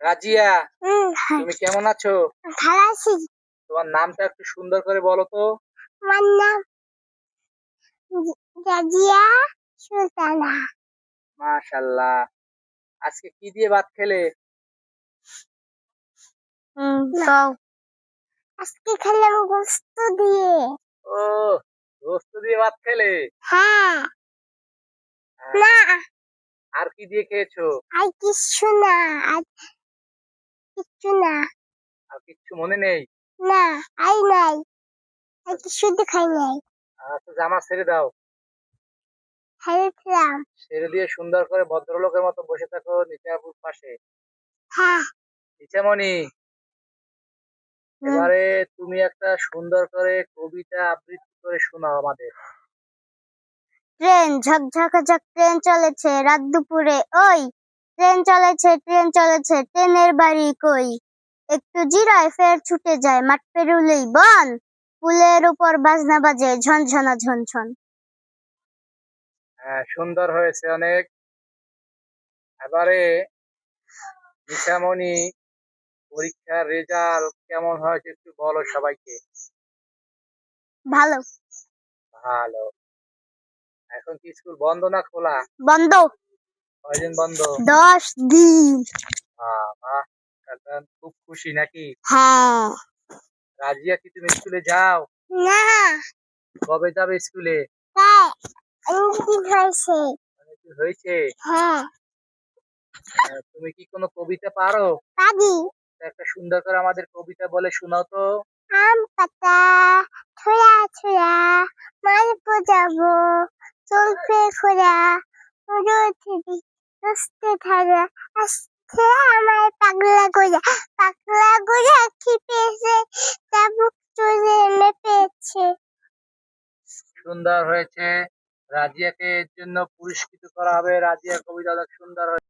রাজিয়া তুমি কেমন আছো? ভালো আছি। তোমার নামটা একটু সুন্দর করে বলো তো। আমার নাম রাজিয়া সুলতানা। মাশাল্লাহ আজকে কি দিয়ে ভাত খেলে? হুম আজকে খেলাম গোস্ত দিয়ে। ও রোস্ত দিয়ে ভাত খেলে? হ্যাঁ। আহ, না। আর কি দিয়ে খেয়েছো? আর কিছু না। আর কিছু না। আর কিচ্ছু মনে নেই? না আই নাই। আর কিছু দেখাই নাই। আচ্ছা জামা ছেড়ে দাও। খেয়েছিলাম ছেড়ে দিয়ে সুন্দর করে ভদ্রলোকের মতো বসে থাকো নিচাপুর পাশে। হ্যাঁ। নিচামণি এবারে তুমি একটা সুন্দর করে কবিতা আবৃত্তি করে শোনাও আমাদের। ট্রেন ঝকঝকাঝক ট্রেন চলেছে রাত দুপুরে। ওই ট্রেন চলেছে ট্রেন চলেছে ট্রেনের বাড়ি কই? একটু জিরায় ফের ছুটে যায় মাঠ পেরুলেই বন। পুলের উপর বাজনা বাজে ঝনঝনা ঝনঝন। হ্যাঁ সুন্দর হয়েছে অনেক। এবারে নিশামণি পরীক্ষার রেজাল্ট কেমন হয়েছে একটু বলো সবাইকে? ভালো। ভালো। এখন কি স্কুল বন্ধ না খোলা? বন্ধ। কয়দিন বন্ধ? দশ দিন। খুব খুশি নাকি? হ্যাঁ। রাজিয়া কি তুমি স্কুলে যাও। না। কবে যাবে স্কুলে? হয়েছে। হয়েছে? হ্যাঁ। তুমি কি কোনো কবিতা পারো? পারি। একটা সুন্দর করে আমাদের কবিতা বলে শোনাও তো। আম পাতা ছোড়া ছোড়া মাল বোঝাবো চলবে খোরা উড়োথিবি রস্তে ধারা আজকে আমার পাগলা গোজা পাগলা গোজা কি পেয়েছে চাবুক চলে মেপেছে সুন্দর হয়েছে। রাজিয়াকে এর জন্য পুরস্কৃত করা হবে। রাজিয়া কবিতা অনেক সুন্দর হয়েছে।